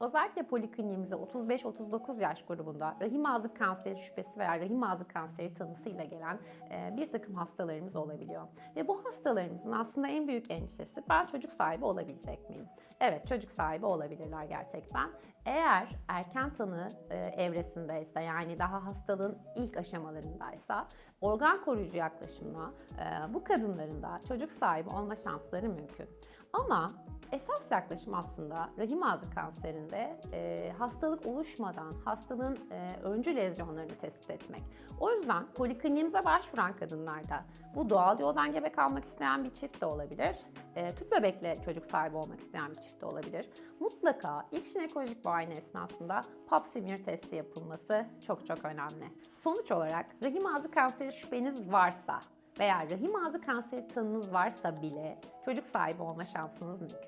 Özellikle polikliniğimize 35-39 yaş grubunda rahim ağzı kanseri şüphesi veya rahim ağzı kanseri tanısıyla gelen e, bir takım hastalarımız olabiliyor. Ve bu hastalarımızın aslında en büyük endişesi ben çocuk sahibi olabilecek miyim? Evet çocuk sahibi olabilirler gerçekten. Eğer erken tanı e, evresindeyse yani daha hastalığın ilk aşamalarındaysa organ koruyucu yaklaşımla e, bu kadınların da çocuk sahibi olma şansları mümkün. Ama esas yaklaşım aslında rahim ağzı kanserinde e, hastalık oluşmadan hastalığın e, öncü lezyonlarını tespit etmek. O yüzden polikliniğimize başvuran kadınlarda bu doğal yoldan gebe kalmak isteyen bir çift de olabilir. E, tüp bebekle çocuk sahibi olmak isteyen bir çift de olabilir. Mutlaka ilk jinekolojik muayene esnasında pap smear testi yapılması çok çok önemli. Sonuç olarak rahim ağzı kanseri şüpheniz varsa veya rahim ağzı kanseri tanınız varsa bile çocuk sahibi olma şansınız mümkün.